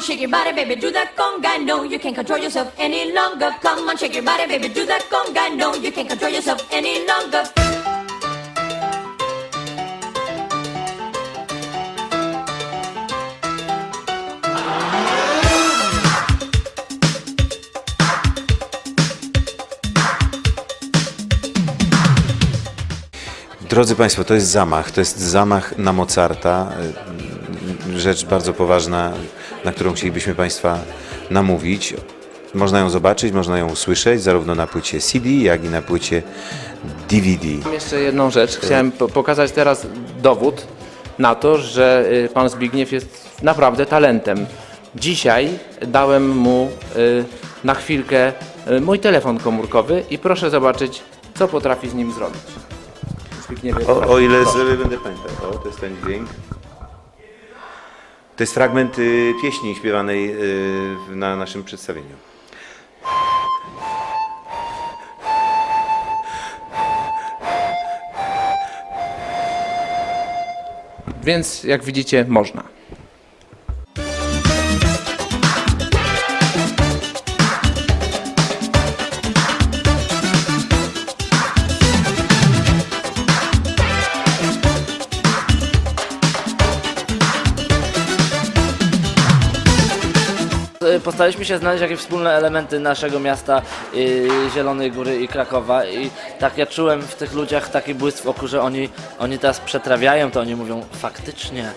shake your body, baby, do that conga. No, you can't control yourself any longer. Come on, shake your body, baby, do that conga. No, you can't control yourself any longer. Drodzy Państwo, to jest zamach. To jest zamach na Mozarta. Rzecz bardzo poważna, na którą chcielibyśmy Państwa namówić. Można ją zobaczyć, można ją usłyszeć, zarówno na płycie CD, jak i na płycie DVD. Mam jeszcze jedną rzecz. Chciałem po- pokazać teraz dowód na to, że y, pan Zbigniew jest naprawdę talentem. Dzisiaj dałem mu y, na chwilkę y, mój telefon komórkowy i proszę zobaczyć, co potrafi z nim zrobić. Zbigniewie, O, o ile sobie będę pamiętał. O, to jest ten dźwięk. To jest fragment y, pieśni śpiewanej y, na naszym przedstawieniu. Więc jak widzicie, można. Postaraliśmy się znaleźć jakieś wspólne elementy naszego miasta y, Zielonej Góry i Krakowa i tak ja czułem w tych ludziach taki błysk w oku, że oni, oni teraz przetrawiają to, oni mówią faktycznie.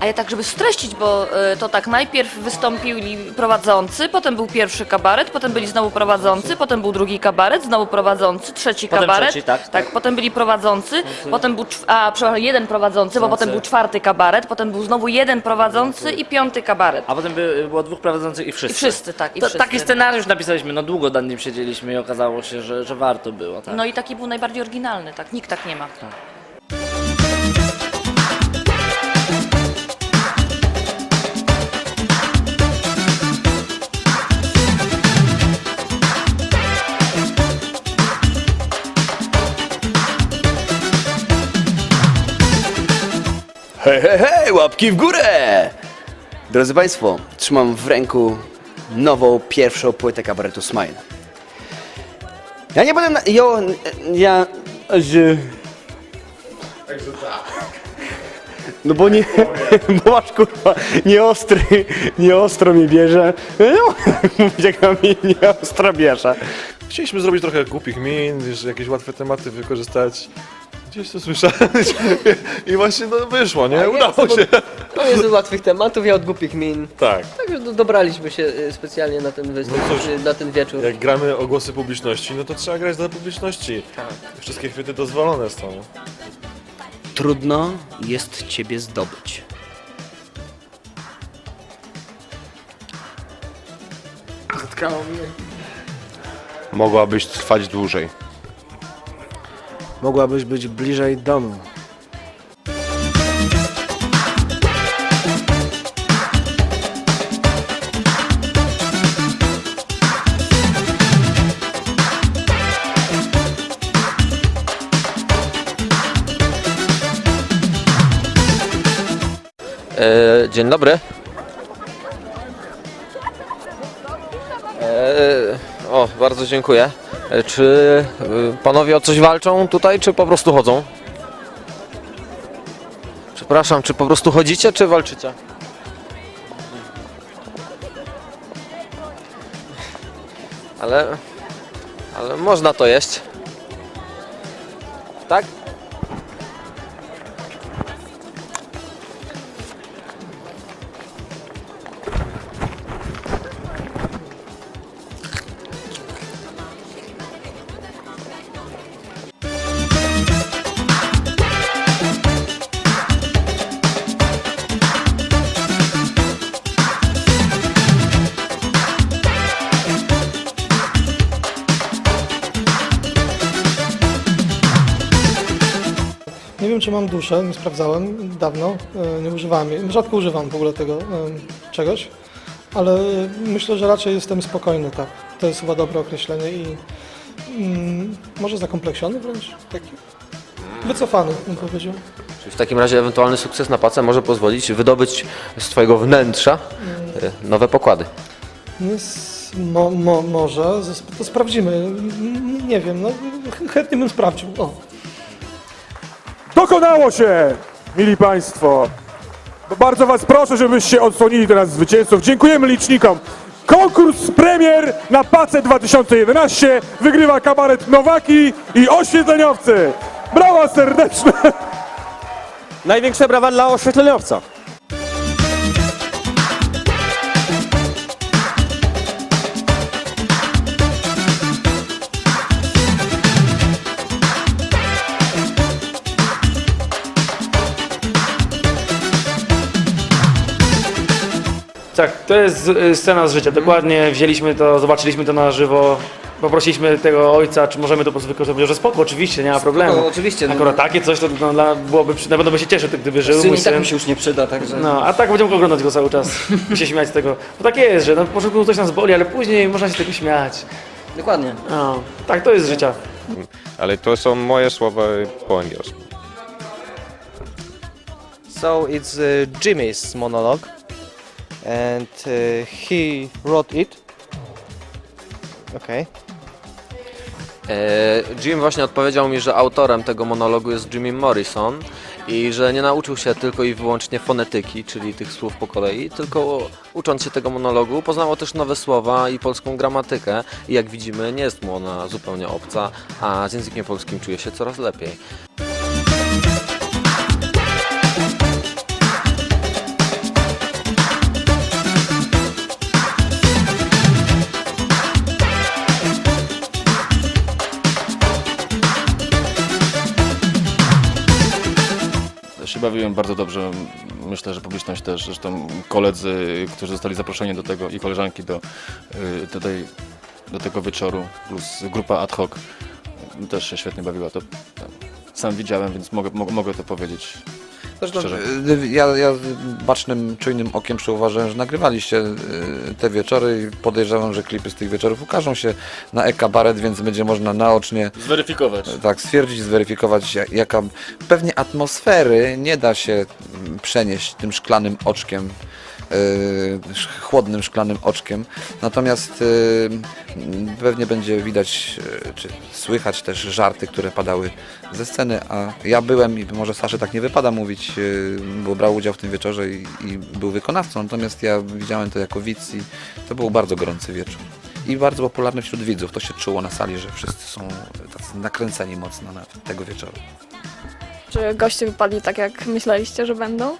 A ja tak, żeby streścić, bo y, to tak najpierw wystąpili prowadzący, potem był pierwszy kabaret, potem byli znowu prowadzący, potem był drugi kabaret, znowu prowadzący, trzeci Potem kabaret. trzeci, tak, tak. potem byli prowadzący, potem był, czw- a przepraszam, jeden prowadzący, bo potem był czwarty kabaret, potem był znowu jeden prowadzący i piąty kabaret. A potem by, było dwóch prowadzących i wszyscy. I wszyscy, tak, i To, wszyscy. taki scenariusz napisaliśmy, no długo nad nim siedzieliśmy i okazało się, że, że warto było. Tak. No i taki był najbardziej oryginalny, tak, nikt tak nie ma. Hej, hej, hej, łapki w górę! Drodzy Państwo, trzymam w ręku nową, pierwszą płytę kabaretu Smile. Ja nie będę... Na, jo, ja... Z... No bo nie... Bo masz kurwa nieostry, nieostro mnie bierze. Tak mówić, jak mnie nieostro bierze. Chcieliśmy zrobić trochę głupich min, jakieś łatwe tematy wykorzystać. Gdzieś to słyszałem i właśnie no, wyszło, nie? Udało się. To jest z łatwych tematów, ja od głupich min. Tak. Także do- dobraliśmy się y, specjalnie na ten występ, No cóż, y, na ten wieczór. Jak gramy o głosy publiczności, no to trzeba grać dla publiczności. Wszystkie chwyty dozwolone są. Trudno jest Ciebie zdobyć. Zatkało mnie. Mogłabyś trwać dłużej. Mogłabyś być bliżej domu. E, dzień dobry. E, o, bardzo dziękuję. E, czy y, panowie o coś walczą tutaj, czy po prostu chodzą? Przepraszam, czy po prostu chodzicie, czy walczycie? Ale, ale można to jeść. Tak? Mam duszę, nie sprawdzałem dawno, e, nie używałem jej. Rzadko używam w ogóle tego e, czegoś, ale myślę, że raczej jestem spokojny, tak. To jest chyba dobre określenie i mm, może zakompleksiony wręcz, taki wycofany, bym powiedział. W takim razie ewentualny sukces na pace może pozwolić wydobyć z Twojego wnętrza y, nowe pokłady. Mo, mo, może, to sprawdzimy. Nie wiem, no ch- chętnie bym sprawdził. O. Dokonało się, mili Państwo. Bardzo Was proszę, żebyście odsłonili teraz zwycięzców. Dziękujemy licznikom. Konkurs premier na PACE 2011 wygrywa kabaret Nowaki i oświetleniowcy. Brawa serdeczne! Największe brawa dla oświetleniowca. Tak, to jest y, scena z życia. Dokładnie wzięliśmy to, zobaczyliśmy to na żywo. Poprosiliśmy tego ojca, czy możemy to po prostu wykorzystać. Że spoko, oczywiście, nie ma problemu. oczywiście, no. Akurat takie coś to no, dla, byłoby, przy- na pewno by się cieszył, gdyby żył mój syn. już nie przyda, także... No, a tak będziemy oglądać go cały czas i się śmiać z tego. Bo tak jest, że na początku coś nas boli, ale później można się z tego śmiać. Dokładnie. No, tak to jest życia. Ale to są moje słowa po angielsku. So it's uh, Jimmy's monologue, and uh, he wrote it. Okay. E, Jim właśnie odpowiedział mi, że autorem tego monologu jest Jimmy Morrison i że nie nauczył się tylko i wyłącznie fonetyki, czyli tych słów po kolei, tylko ucząc się tego monologu poznało też nowe słowa i polską gramatykę i jak widzimy nie jest mu ona zupełnie obca, a z językiem polskim czuje się coraz lepiej. Bawiłem bardzo dobrze. Myślę, że publiczność też. Zresztą koledzy, którzy zostali zaproszeni do tego i koleżanki do, y, do, tej, do tego wieczoru, plus grupa ad hoc y, też się świetnie bawiła. To tam, sam widziałem, więc mogę, mogę to powiedzieć. Zresztą Szczerze. y, ja, ja bacznym, czujnym okiem przyuważyłem, że nagrywaliście y, te wieczory i podejrzewam, że klipy z tych wieczorów ukażą się na e-kabaret, więc będzie można naocznie Zweryfikować. tak stwierdzić, zweryfikować ja- jaka pewnie atmosfery nie da się mm, przenieść tym szklanym oczkiem y, chłodnym szklanym oczkiem. Natomiast y, m, pewnie będzie widać, y, czy słychać też żarty, które padały ze sceny, a ja byłem i może Saszy tak nie wypada mówić, y, bo brał udział w tym wieczorze i, i był wykonawcą, natomiast ja widziałem to jako widz i to był bardzo gorący wieczór. I bardzo popularny wśród widzów. To się czuło na sali, że wszyscy są tacy nakręceni mocno na tego wieczoru. Czy goście wypadli tak, jak myśleliście, że będą?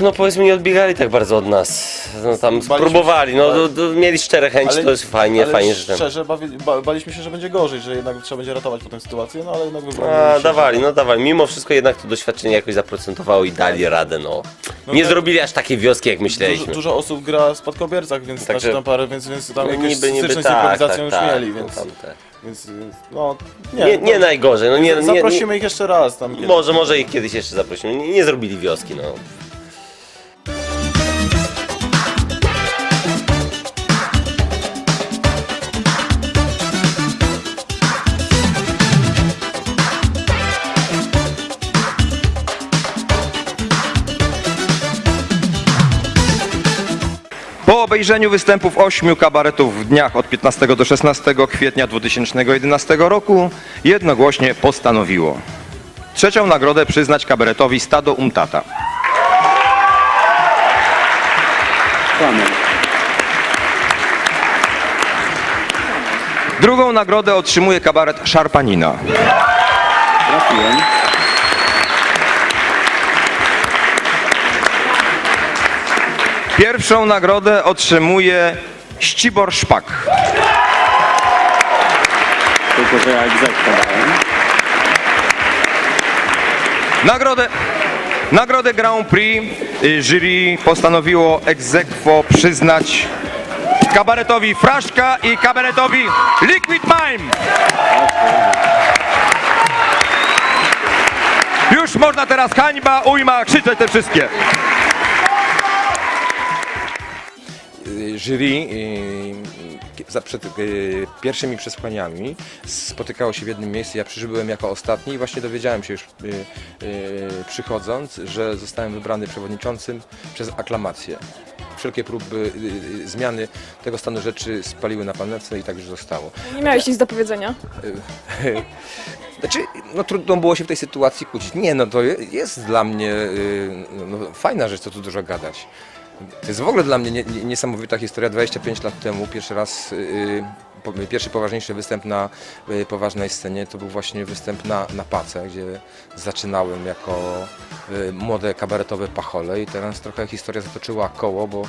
No powiedzmy nie odbiegali tak bardzo od nas. No, tam spróbowali, no do, do, mieli szczere chęci, to jest fajnie, fajnie, że ten... Szczerze, bawi, ba, baliśmy się, że będzie gorzej, że jednak trzeba będzie ratować potem sytuację, no ale jednak wybrali. A, dawali, no dawali. Mimo wszystko jednak to doświadczenie jakoś zaprocentowało i dali radę, no. Nie tak. zrobili aż takiej wioski, jak Dużo, myśleliśmy. dużo osób gra w spadkobiercach, więc Także- znaczy tam parę, więc, więc tam No, niby styczność z tak, improwizacją tak, już tak, mieli, no więc, tam te. więc no nie, Nie, nie no, najgorzej, no nie, nie, nie, Zaprosimy ich jeszcze raz tam. Może, może ich kiedyś jeszcze zaprosimy. Nie, nie zrobili wioski, no. Obejrzeniu występów ośmiu kabaretów w dniach od 15 do 16 kwietnia 2011 roku jednogłośnie postanowiło trzecią nagrodę przyznać kabaretowi Stado Umtata. Drugą nagrodę otrzymuje kabaret Szarpanina. Pierwszą nagrodę otrzymuje Ścibor Szpak. Nagrodę, nagrodę Grand Prix y, jury postanowiło aequo przyznać kabaretowi Fraszka i kabaretowi Liquid Mime. Już można teraz hańba, ujma, krzyczeć te wszystkie. Jury y, za, przed y, pierwszymi przesłaniami spotykało się w jednym miejscu. Ja przybyłem jako ostatni i właśnie dowiedziałem się już y, przychodząc, że zostałem wybrany przewodniczącym przez aklamację. Wszelkie próby zmiany tego stanu rzeczy spaliły na panewce i tak już zostało. Nie miałeś nic do powiedzenia? Znaczy, no trudno było się w tej sytuacji kłócić. Nie, no to je- jest dla mnie y, no, fajna rzecz, co tu dużo gadać. To jest w ogóle dla mnie nie, nie, niesamowita historia. 25 lat temu pierwszy raz, y, po, pierwszy poważniejszy występ na y, poważnej scenie to był właśnie występ na, na Pace, gdzie zaczynałem jako y, młode kabaretowe pachole i teraz trochę historia zatoczyła koło, bo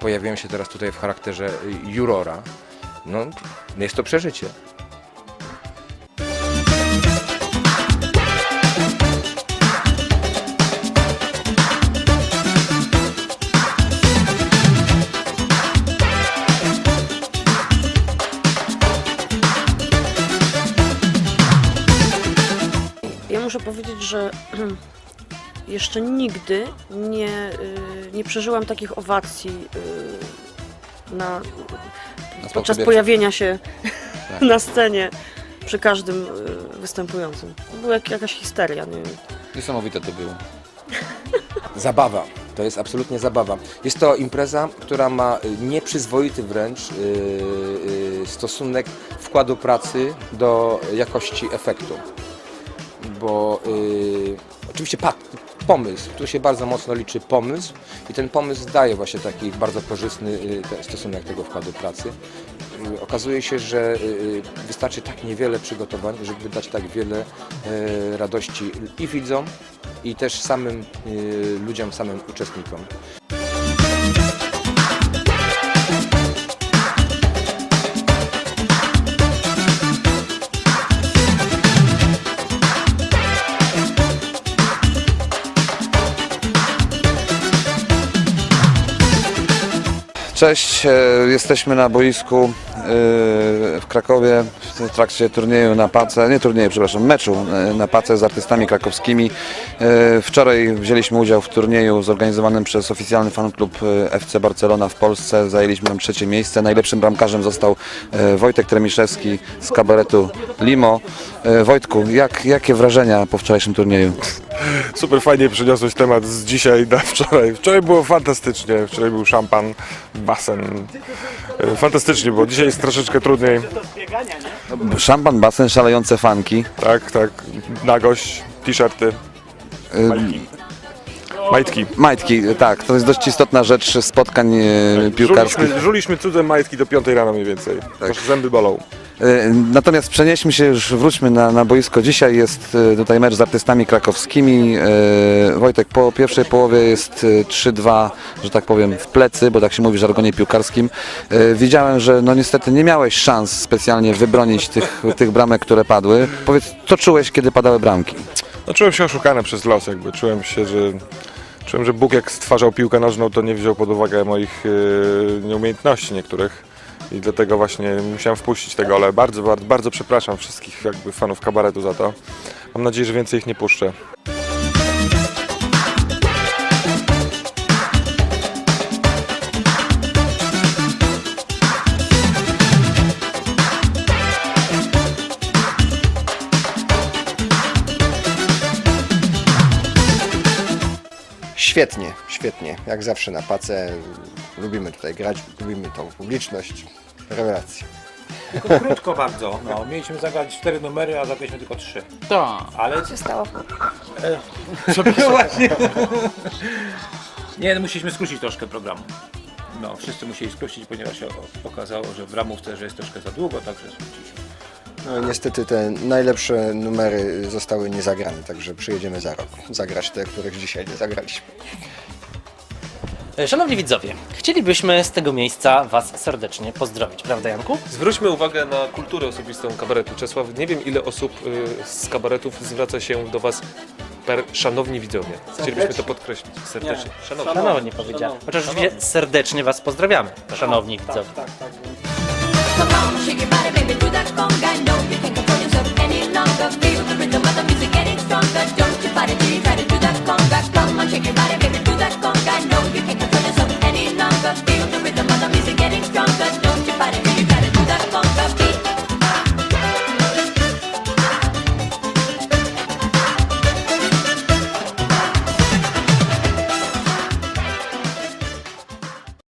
pojawiłem się teraz tutaj w charakterze jurora. No, jest to przeżycie. Muszę powiedzieć, że jeszcze nigdy nie, y, nie przeżyłam takich owacji y, na, podczas Sławkowiercu. pojawienia się Tak. na scenie przy każdym y, występującym. Była jak, jakaś histeria, nie wiem. Niesamowite to było. Zabawa. To jest absolutnie zabawa. Jest to impreza, która ma nieprzyzwoity wręcz y, y, stosunek wkładu pracy do jakości efektu. Bo y, oczywiście pa, pomysł, tu się bardzo mocno liczy pomysł i ten pomysł daje właśnie taki bardzo korzystny y, stosunek tego wkładu pracy. Y, Okazuje się, że y, wystarczy tak niewiele przygotowań, żeby dać tak wiele y, radości i widzom, i też samym y, ludziom, samym uczestnikom. Cześć, e, jesteśmy na boisku e, w Krakowie w trakcie turnieju na pace, nie turnieju, przepraszam, meczu e, na pace z artystami krakowskimi. E, Wczoraj wzięliśmy udział w turnieju zorganizowanym przez oficjalny fanklub e, FC Barcelona w Polsce. Zajęliśmy tam trzecie miejsce. Najlepszym bramkarzem został e, Wojtek Tremiszewski z kabaretu Limo. Wojtku, jak, jakie wrażenia po wczorajszym turnieju? Super fajnie przeniosłeś temat z dzisiaj na wczoraj. Wczoraj było fantastycznie, wczoraj był szampan, basen. Fantastycznie było, dzisiaj jest troszeczkę trudniej. Szampan, basen, szalejące fanki. Tak, tak, nagość, t-shirty, majtki. Majtki. Majtki, tak, to jest dość istotna rzecz spotkań e, piłkarskich. Żuliśmy, żuliśmy cudze majtki do 5 rano mniej więcej. Tak. Zęby bolą. E, Natomiast przenieśmy się już, wróćmy na, na boisko. Dzisiaj jest e, tutaj mecz z artystami krakowskimi. E, Wojtek, po pierwszej połowie jest e, 3-2, że tak powiem, w plecy, bo tak się mówi w żargonie piłkarskim. E, Widziałem, że no niestety nie miałeś szans specjalnie wybronić tych, tych bramek, które padły. Powiedz, co czułeś, kiedy padały bramki? No, czułem się oszukany przez los, jakby. Czułem się, że. Czułem, że Bóg jak stwarzał piłkę nożną, to nie wziął pod uwagę moich e, nieumiejętności niektórych. I dlatego właśnie musiałem wpuścić te gole. Bardzo, bardzo, bardzo przepraszam wszystkich jakby fanów kabaretu za to. Mam nadzieję, że więcej ich nie puszczę. Świetnie, świetnie. Jak zawsze na pace. Lubimy tutaj grać, lubimy tą publiczność. Rewelacja. Tylko krótko bardzo. No, mieliśmy zagrać cztery numery, a zagraliśmy tylko trzy. Tak. Ale Co się stało? Co no właśnie. Nie, no, musieliśmy skrócić troszkę programu. No, wszyscy musieli skrócić, ponieważ się o- okazało, że w ramówce, że jest troszkę za długo, także skróciliśmy. No, niestety te najlepsze numery zostały niezagrane, także przyjedziemy za rok zagrać te, których dzisiaj nie zagraliśmy. E, Szanowni widzowie, chcielibyśmy z tego miejsca Was serdecznie pozdrowić, prawda Janku? Zwróćmy uwagę na kulturę osobistą kabaretu. Czesław, nie wiem ile osób y, z kabaretów zwraca się do Was per szanowni widzowie. Chcielibyśmy to podkreślić serdecznie. Szanowni. Szanowni powiedziałem. Chociaż oczywiście serdecznie Was pozdrawiamy, szanowni widzowie. Come